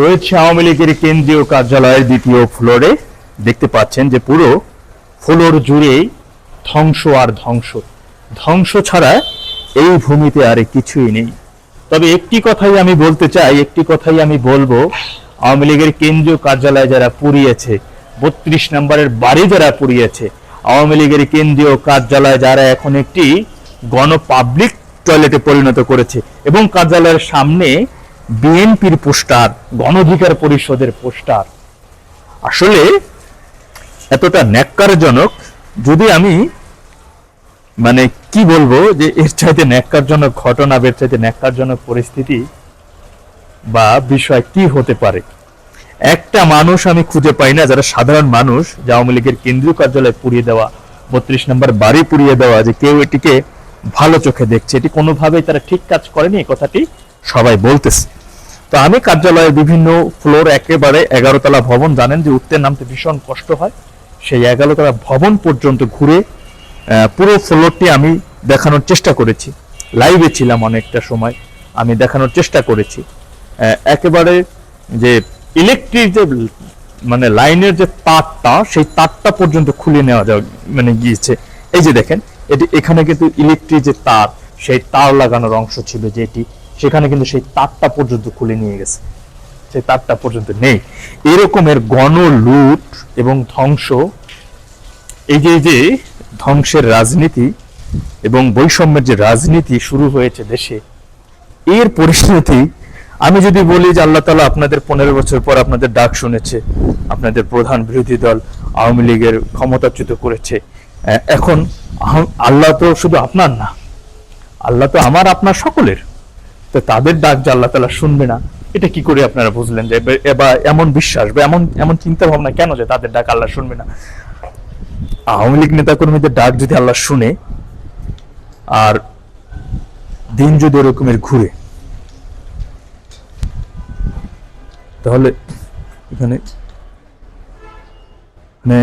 রয়েছে আওয়ামী লীগের কেন্দ্রীয় কার্যালয়ের দ্বিতীয় ফ্লোরে। দেখতে পাচ্ছেন যে পুরো ফ্লোর জুড়েই ধ্বংস আর ধ্বংস। ধ্বংস ছাড়া এই ভূমিতে আর কিছুই নেই। তবে একটি কথাই আমি বলতে চাই, একটি কথাই আমি বলব। আওয়ামী লীগের কেন্দ্রীয় কার্যালয় যারা পুড়িয়েছে, বত্রিশ নম্বরের বাড়ি যারা পুড়িয়েছে, আওয়ামী লীগের কেন্দ্রীয় কার্যালয় যারা এখন একটি গণ পাবলিক টয়লেটে পরিণত করেছে এবং কার্যালয়ের সামনে বিএনপির পোস্টার গণ অধিকার পরিষদের পোস্টার। আসলে এতটা ন্যাক্কারজনক, যদি আমি মানে কি বলব যে এর চাইতে ন্যাক্কারজনক ঘটনা এর চাইতে ন্যাক্কারজনক পরিস্থিতি বা বিষয় কি হতে পারে? একটা মানুষ আমি খুঁজে পাই না, যারা সাধারণ মানুষ, যে আওয়ামী লীগের কেন্দ্রীয় কার্যালয় পুড়িয়ে দেওয়া, বত্রিশ নম্বর বাড়ি পুড়িয়ে দেওয়া, যে কেউ এটিকে ভালো চোখে দেখছে, এটি কোনোভাবেই তারা ঠিক কাজ করেনি কথাটি সবাই বলতেছে। তো আমি কার্যালয়ের বিভিন্ন ফ্লোর একেবারে এগারোতলা ভবন, জানেন যে উঠতে নামতে ভীষণ কষ্ট হয়। সেই এগারোতলা ভবন পর্যন্ত ঘুরে পুরো ফ্লোরটি আমি দেখানোর চেষ্টা করেছি। লাইভে ছিলাম অনেকটা সময়, আমি দেখানোর চেষ্টা করেছি। একেবারে যে ইলেকট্রিক যে মানে লাইনের যে তারটা, সেই তারটা পর্যন্ত খুলে নেওয়া যাওয়া মানে গিয়েছে। এই যে দেখেন, এটি এখানে কিন্তু ইলেকট্রিক যে তার, সেই তার লাগানোর অংশ ছিল যেটি। সেখানে কিন্তু সেই তারটা পর্যন্ত খুলে নিয়ে গেছে। সেই তারটা পর্যন্ত নেই। এরকমের গণ লুট এবং ধ্বংস, এই যে যে ধ্বংসের রাজনীতি এবং বৈষম্যের যে রাজনীতি শুরু হয়েছে দেশে, এর পরিস্থিতি আমি যদি বলি যে আল্লাহ তালা আপনাদের পনেরো বছর পর আপনাদের ডাক শুনেছে, আপনাদের প্রধান বিরোধী দল আওয়ামী লীগের ক্ষমতাচ্যুত করেছে। এখন আল্লাহ তো শুধু আপনার না, আল্লাহ তো আমার, আপনার সকলের। তো তাদের ডাক যে আল্লাহ তালা শুনবে না, এটা কি করে আপনারা বুঝলেন যে এবার এমন বিশ্বাস বা এমন এমন চিন্তা ভাবনা কেন যে তাদের ডাক আল্লাহ শুনবে না? আওয়ামী লীগ নেতা কর্মীদের ডাক যদি আল্লাহ শুনে, আর দিন যদি এরকমের ঘুরে, তাহলে এখানে মানে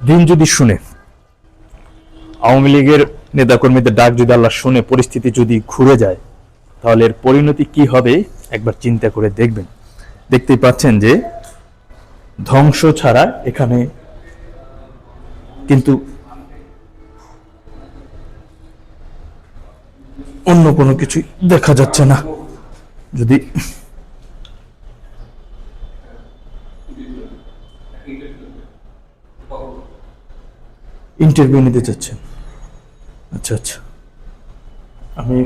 দিন যদি শুনে, আওয়ামী লীগের নেতাকর্মীদের ডাক যদি আল্লাহ শুনে, পরিস্থিতি যদি ঘুরে যায় তাহলে এর পরিণতি কি হবে? একবার চিন্তা করে দেখবেন। দেখতেই পাচ্ছেন যে ধ্বংস ছাড়া এখানে কিন্তু অন্য কোনো কিছু দেখা যাচ্ছে না। যদি ইন্টারভিউ নিতে চাচ্ছেন। আচ্ছা আচ্ছা। আমি